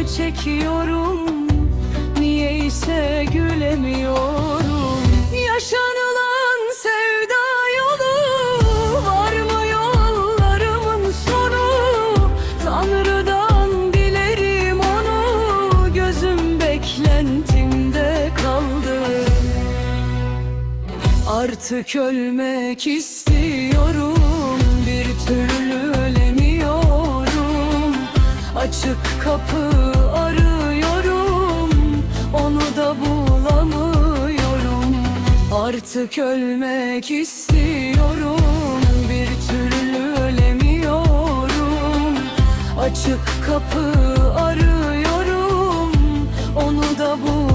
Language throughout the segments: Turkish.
Acıları çekiyorum. Niyeyse gülemiyorum. Yaşanılan sevda yolu Var mı yollarımın sonu? Tanrı'dan dilerim onu. Gözüm beklentimde kaldı. Artık ölmek istiyorum. Bir türlü ölemiyorum. Açık kapı Artık ölmek istiyorum. Bir türlü ölemiyorum. Açık kapı arıyorum. Onu da bulamıyorum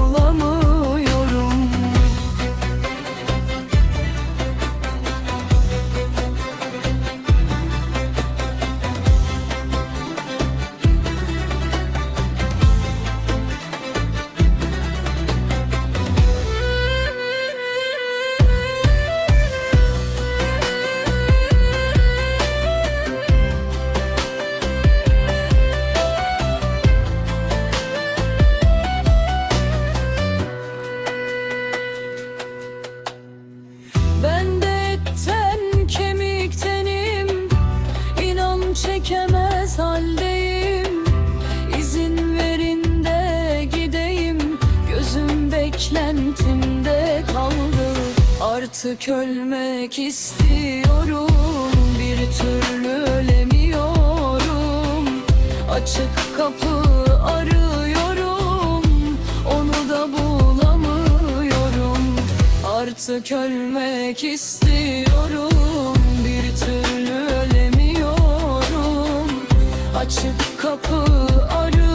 çekemez haldeyim. İzin verin de gideyim. Gözüm beklentimde kaldı. Artık ölmek istiyorum. Bir türlü ölemiyorum. Açık kapı arıyorum. Onu da bulamıyorum. Artık ölmek istiyorum kapı arıyorum